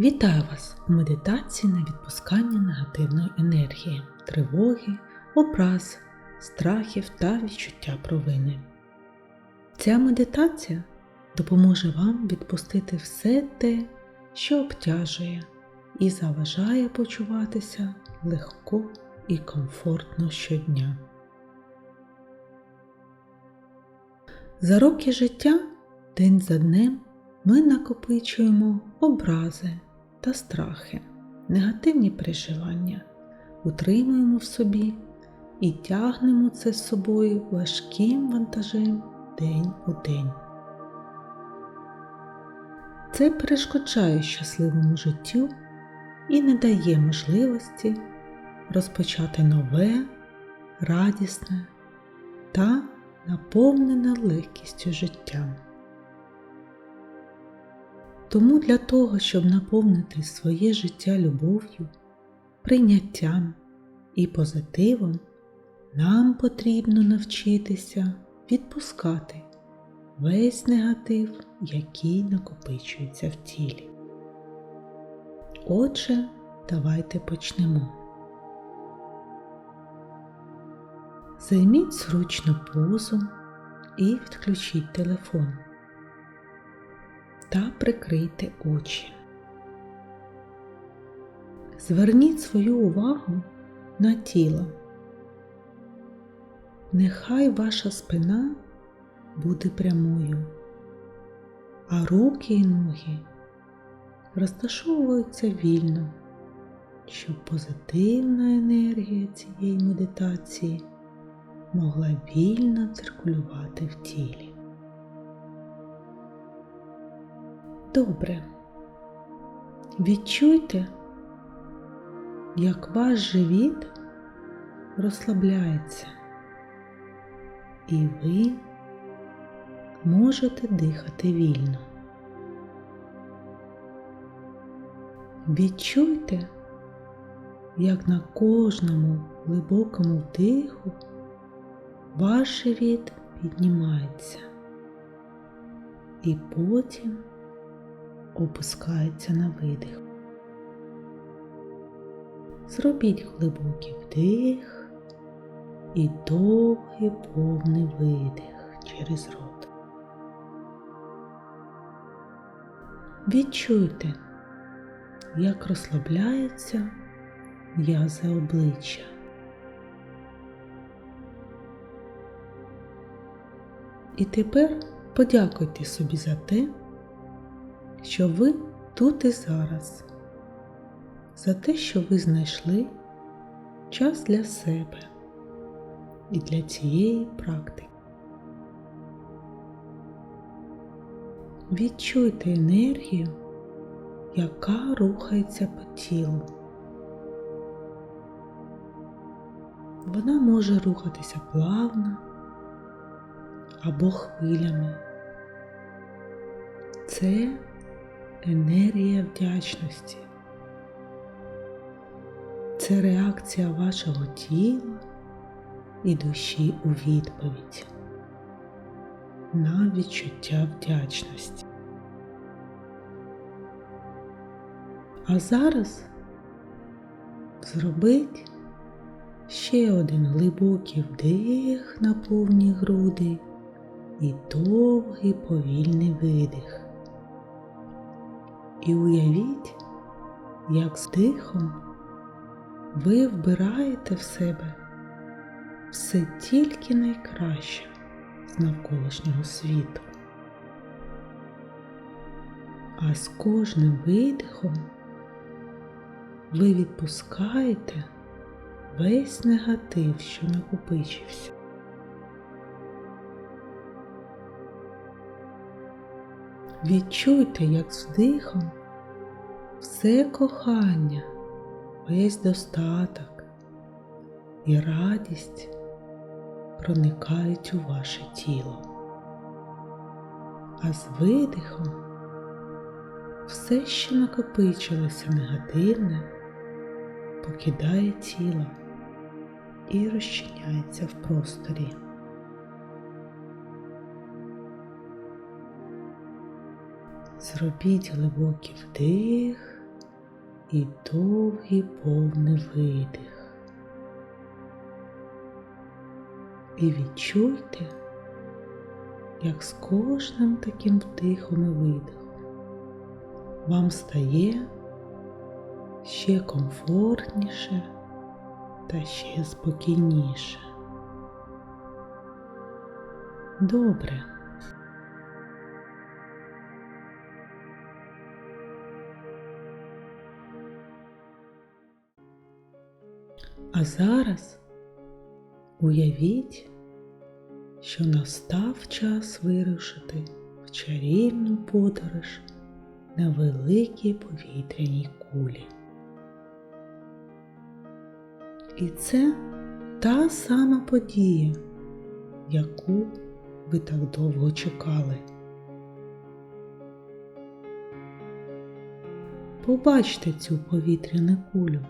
Вітаю вас у медитації на відпускання негативної енергії, тривоги, образ, страхів та відчуття провини. Ця медитація допоможе вам відпустити все те, що обтяжує і заважає почуватися легко і комфортно щодня. За роки життя день за днем ми накопичуємо образи та страхи, негативні переживання, утримуємо в собі і тягнемо це з собою важким вантажем день у день. Це перешкоджає щасливому життю і не дає можливості розпочати нове, радісне та наповнене легкістю життя. Тому для того, щоб наповнити своє життя любов'ю, прийняттям і позитивом, нам потрібно навчитися відпускати весь негатив, який накопичується в тілі. Отже, давайте почнемо. Займіть зручну позу і відключіть телефон та прикрийте очі. Зверніть свою увагу на тіло. Нехай ваша спина буде прямою, а руки і ноги розташовуються вільно, щоб позитивна енергія цієї медитації могла вільно циркулювати в тілі. Добре. Відчуйте, як ваш живіт розслабляється, і ви можете дихати вільно. Відчуйте, як на кожному глибокому вдиху ваш живіт піднімається і потім опускається на видих. Зробіть глибокий вдих і довгий повний видих через рот. Відчуйте, як розслабляються м'язи обличчя. І тепер подякуйте собі за те, що ви тут і зараз, за те, що ви знайшли час для себе і для цієї практики. Відчуйте енергію, яка рухається по тілу. Вона може рухатися плавно або хвилями. Це енергія вдячності. Це реакція вашого тіла і душі у відповідь на відчуття вдячності. А зараз зробіть ще один глибокий вдих на повні груди і довгий повільний видих. І уявіть, як з дихом ви вбираєте в себе все тільки найкраще з навколишнього світу. А з кожним видихом ви відпускаєте весь негатив, що накопичився. Відчуйте, як з вдихом все кохання, весь достаток і радість проникають у ваше тіло, а з видихом все, що накопичилося негативне, покидає тіло і розчиняється в просторі. Зробіть глибокий вдих і довгий повний видих. І відчуйте, як з кожним таким вдихом і видихом вам стає ще комфортніше та ще спокійніше. Добре. А зараз уявіть, що настав час вирушити в чарівну подорож на великій повітряній кулі. І це та сама подія, яку ви так довго чекали. Побачте цю повітряну кулю.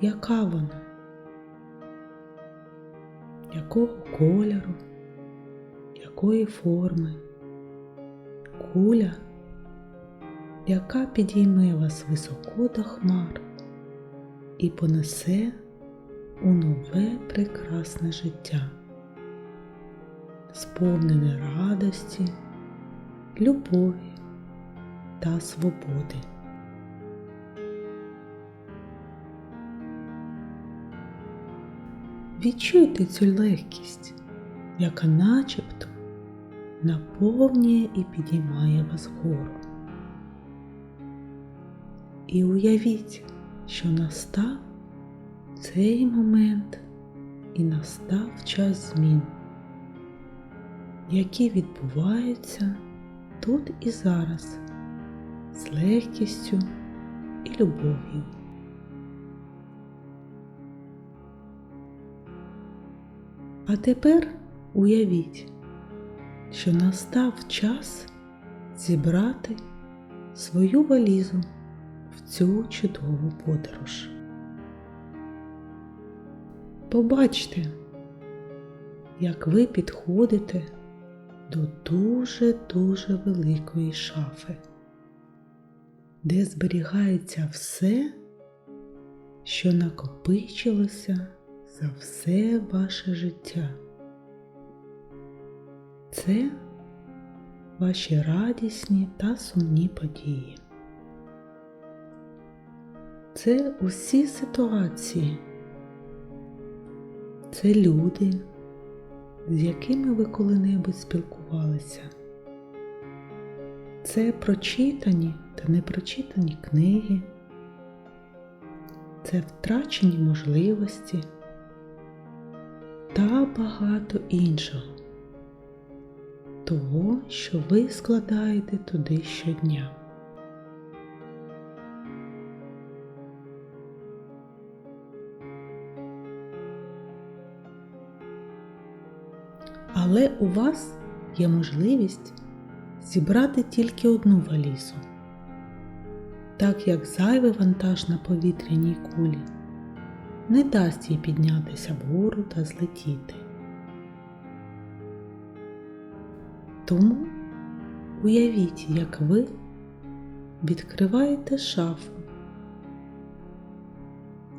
Яка вона? Якого кольору, якої форми? Куля, яка підійме вас високо до хмар і понесе у нове прекрасне життя, сповнене радості, любові та свободи. Відчуйте цю легкість, яка начебто наповнює і підіймає вас вгору. І уявіть, що настав цей момент і настав час змін, які відбуваються тут і зараз з легкістю і любов'ю. А тепер уявіть, що настав час зібрати свою валізу в цю чудову подорож. Побачте, як ви підходите до дуже-дуже великої шафи, де зберігається все, що накопичилося за все ваше життя. Це ваші радісні та сумні події. Це усі ситуації. Це люди, з якими ви коли-небудь спілкувалися. Це прочитані та непрочитані книги. Це втрачені можливості та багато іншого. Того, що ви складаєте туди щодня. Але у вас є можливість зібрати тільки одну валізу, так як зайвий вантаж на повітряній кулі не дасть їй піднятися вгору та злетіти. Тому уявіть, як ви відкриваєте шафу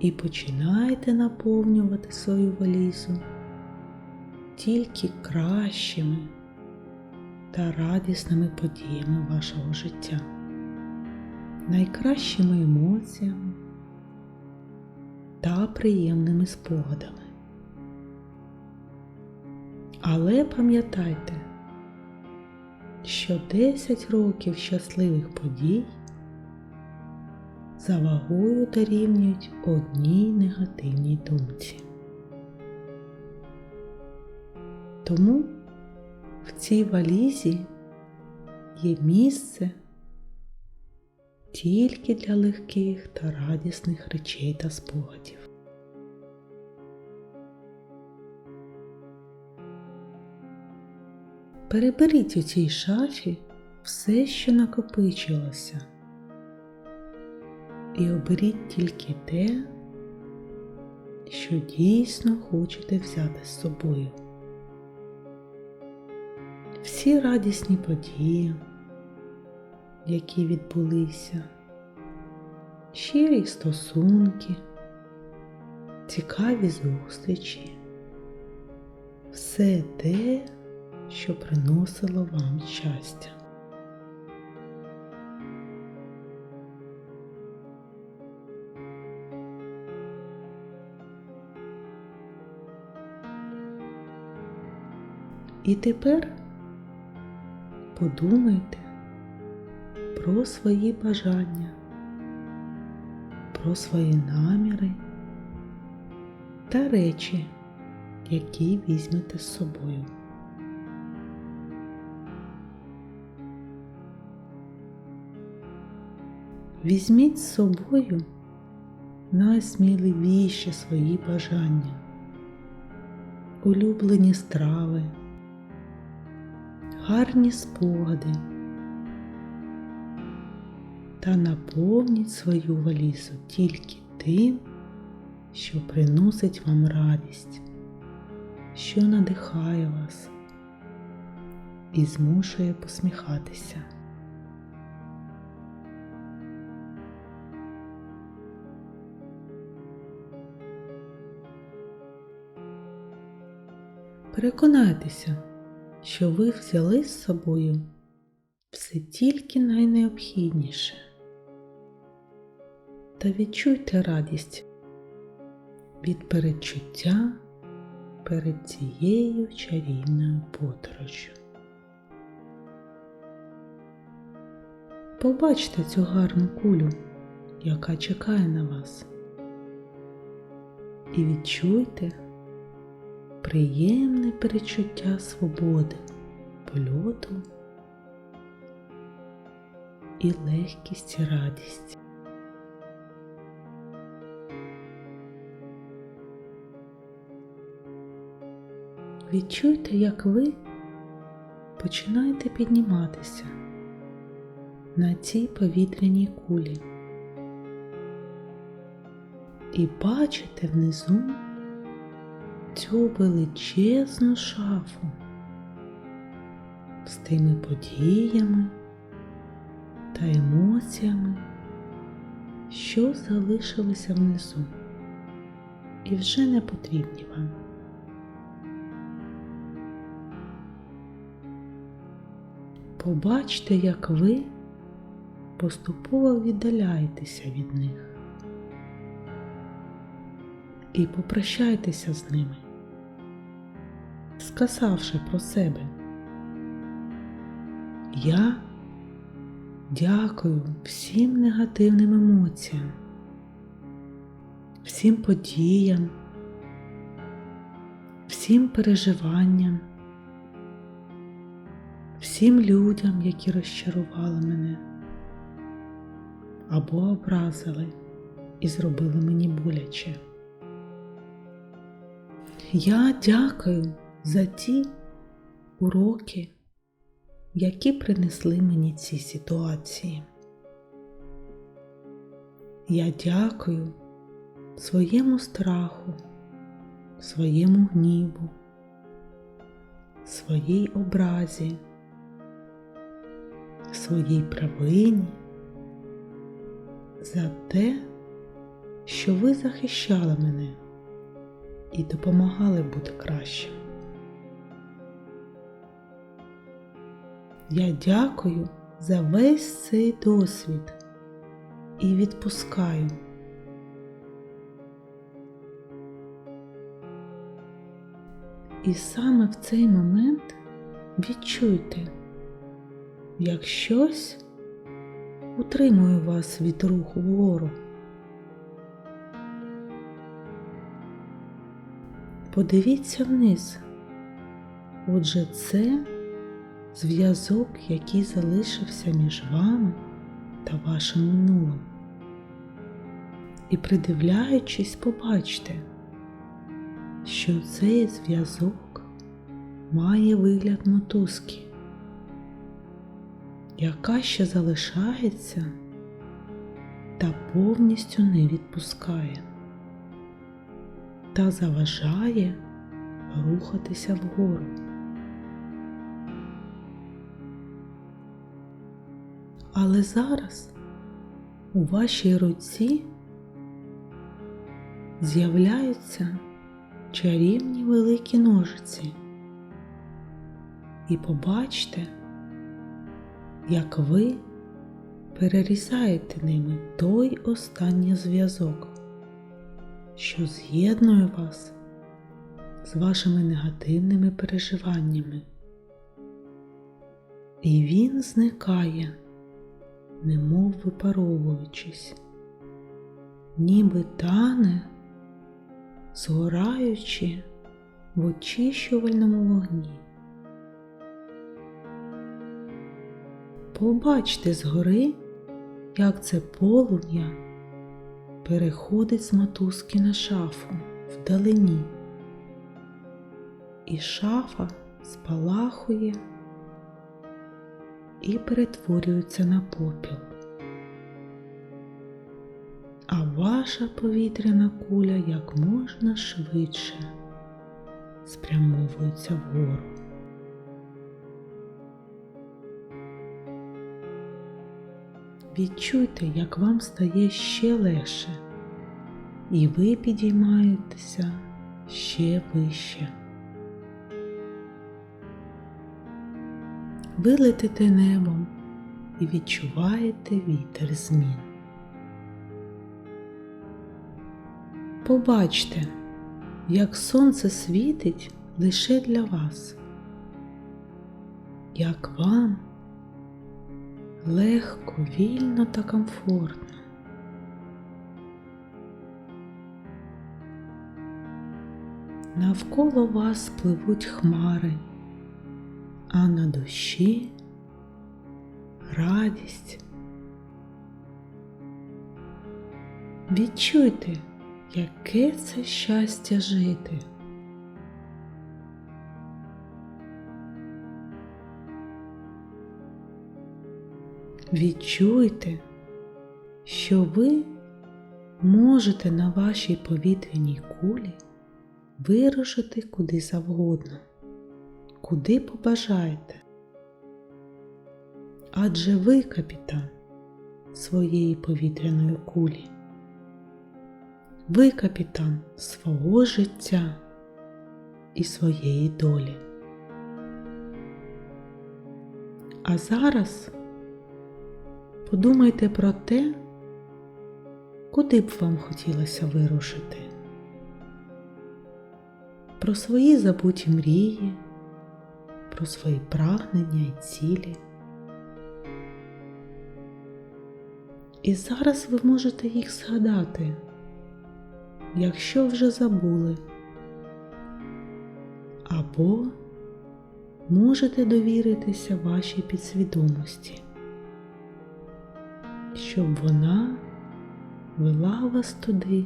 і починаєте наповнювати свою валізу тільки кращими та радісними подіями вашого життя, найкращими емоціями та приємними спогадами. Але пам'ятайте, що 10 років щасливих подій за вагою дорівнюють одній негативній думці. Тому в цій валізі є місце тільки для легких та радісних речей та спогадів. Переберіть у цій шафі все, що накопичилося, і оберіть тільки те, що дійсно хочете взяти з собою. Всі радісні події, які відбулися, щирі стосунки, цікаві зустрічі, все те, що приносило вам щастя. І тепер подумайте про свої бажання, про свої наміри та речі, які візьмете з собою. Візьміть з собою найсміливіші свої бажання, улюблені страви, гарні спогади та наповніть свою валізу тільки тим, що приносить вам радість, що надихає вас і змушує посміхатися. Переконайтеся, що ви взяли з собою все тільки найнеобхідніше. Та відчуйте радість від передчуття перед цією чарівною подорожжю. Побачте цю гарну кулю, яка чекає на вас, і відчуйте приємне перечуття свободи, польоту і легкість і радість. Відчуйте, як ви починаєте підніматися на цій повітряній кулі і бачите внизу цю величезну шафу з тими подіями та емоціями, що залишилися внизу і вже не потрібні вам. Побачте, як ви поступово віддаляєтеся від них і попрощайтеся з ними, сказавши про себе. Я дякую всім негативним емоціям, всім подіям, всім переживанням, всім людям, які розчарували мене або образили і зробили мені боляче. Я дякую за ті уроки, які принесли мені ці ситуації. Я дякую своєму страху, своєму гніву, своїй образі, своїй провині за те, що ви захищали мене і допомагали бути кращим. Я дякую за весь цей досвід і відпускаю. І саме в цей момент відчуйте, як щось утримує вас від руху вгору. Подивіться вниз. Отже, це зв'язок, який залишився між вами та вашим минулим. І придивляючись, побачте, що цей зв'язок має вигляд мотузки, яка ще залишається та повністю не відпускає та заважає рухатися вгору. Але зараз у вашій руці з'являються чарівні великі ножиці. І побачте, як ви перерізаєте ними той останній зв'язок, що з'єднує вас з вашими негативними переживаннями. І він зникає, немов випаровуючись, ніби тане, згораючи в очищувальному вогні. Побачте згори, як це полум'я переходить з мотузки на шафу вдалині, і шафа спалахує і перетворюється на попіл. А ваша повітряна куля як можна швидше спрямовується вгору. Відчуйте, як вам стає ще легше, і ви підіймаєтеся ще вище. Ви летите небом і відчуваєте вітер змін. Побачте, як сонце світить лише для вас, як вам легко, вільно та комфортно. Навколо вас пливуть хмари, а на душі радість. Відчуйте, яке це щастя жити. Відчуйте, що ви можете на вашій повітряній кулі вирушити куди завгодно, куди побажаєте. Адже ви капітан своєї повітряної кулі. Ви капітан свого життя і своєї долі. А зараз Подумайте про те, куди б вам хотілося вирушити, про свої забуті мрії, про свої прагнення і цілі. І зараз ви можете їх згадати, якщо вже забули, або можете довіритися вашій підсвідомості щоб вона вела вас туди,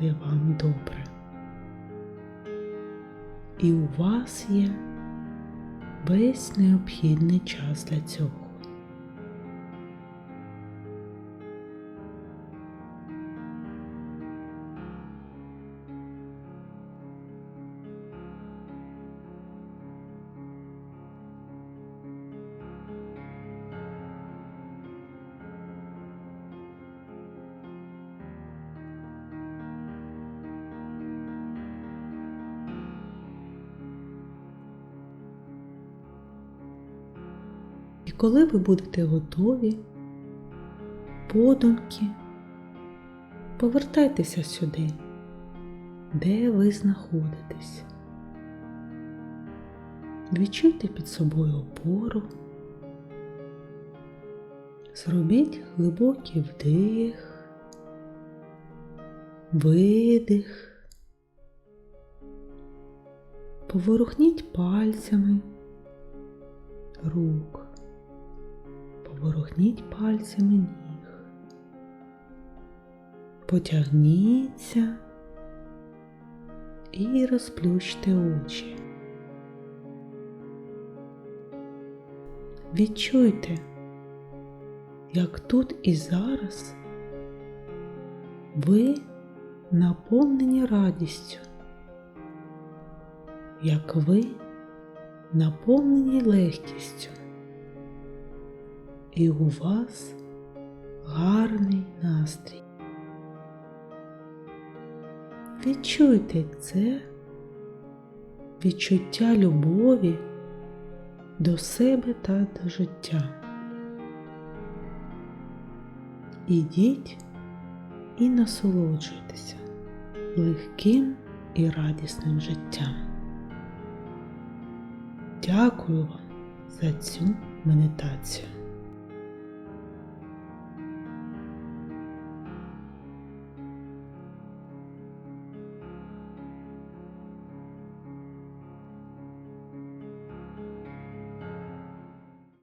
де вам добре. І у вас є весь необхідний час для цього. Коли ви будете готові, подумки, повертайтеся сюди, де ви знаходитесь. Відчуйте під собою опору, зробіть глибокий вдих, видих, поворухніть пальцями рук ворухніть пальцями ніг, потягніться і розплющте очі. Відчуйте, як тут і зараз ви наповнені радістю, як ви наповнені легкістю і у вас гарний настрій. Відчуйте це відчуття любові до себе та до життя. Ідіть і насолоджуйтеся легким і радісним життям. Дякую вам за цю медитацію.